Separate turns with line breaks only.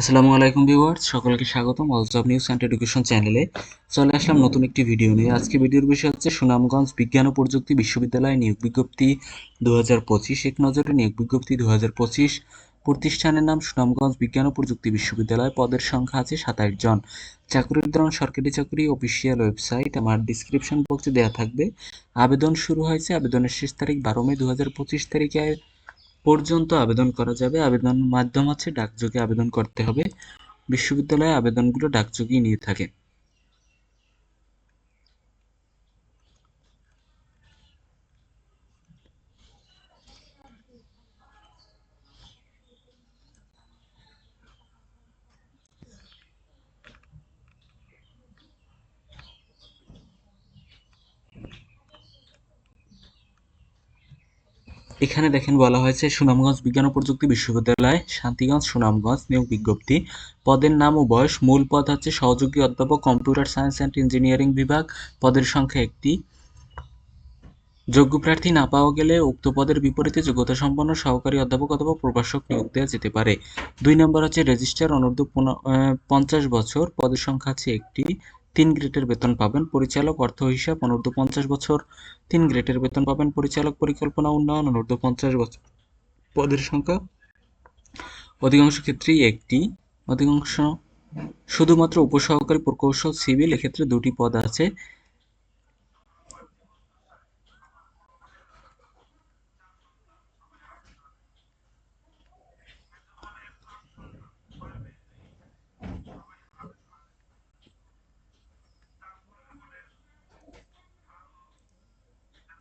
আসসালামু আলাইকুম ভিউয়ার্স সকলকে স্বাগতম অলস অব নিউজ অ্যান্ড এডুকেশন চ্যানেলে চলে আসলাম নতুন একটি ভিডিও নিয়ে আজকে ভিডিওর বিষয় হচ্ছে সুনামগঞ্জ বিজ্ঞান ও প্রযুক্তি বিশ্ববিদ্যালয় নিয়োগ বিজ্ঞপ্তি দু হাজার পঁচিশ এক নজরে নিয়োগ বিজ্ঞপ্তি দু হাজার পঁচিশ প্রতিষ্ঠানের নাম সুনামগঞ্জ বিজ্ঞান ও প্রযুক্তি বিশ্ববিদ্যালয় পদের সংখ্যা আছে সাতাশ জন চাকরির ধরন সরকারি চাকরি অফিসিয়াল ওয়েবসাইট আমার ডিসক্রিপশন বক্সে দেওয়া থাকবে আবেদন শুরু হয়েছে আবেদনের শেষ তারিখ বারো মে দু হাজার পঁচিশ তারিখে পর্যন্ত আবেদন করা যাবে আবেদনের মাধ্যম আছে ডাকযোগে আবেদন করতে হবে বিশ্ববিদ্যালয়ে আবেদনগুলো ডাকযোগেই নিয়ে থাকে এখানে দেখেন বলা হয়েছে সুনামগঞ্জ বিজ্ঞান ও প্রযুক্তি বিশ্ববিদ্যালয় শান্তিগঞ্জ সুনামগঞ্জ নিয়োগ বিজ্ঞপ্তি পদের নাম ও বয়স মূল পদ হচ্ছে সহযোগী অধ্যাপক কম্পিউটার সায়েন্স অ্যান্ড ইঞ্জিনিয়ারিং বিভাগ পদের সংখ্যা একটি যোগ্য প্রার্থী না পাওয়া গেলে উক্ত পদের বিপরীতে যোগ্যতা সম্পন্ন সহকারী অধ্যাপক অথবা প্রভাষক নিয়োগ দেওয়া যেতে পারে দুই নম্বর হচ্ছে রেজিস্ট্রার অনুর্ধ পঞ্চাশ বছর পদের সংখ্যা আছে একটি তিন গ্রেডের বেতন পাবেন পরিচালক অর্থ হিসাব অনূর্ধ্ব পঞ্চাশ বছর তিন গ্রেডের বেতন পাবেন পরিচালক পরিকল্পনা উন্নয়ন অনূর্ধ্ব পঞ্চাশ বছর পদের সংখ্যা অধিকাংশ ক্ষেত্রেই একটি অধিকাংশ শুধুমাত্র উপসহকারী প্রকৌশল সিভিল এক্ষেত্রে দুটি পদ আছে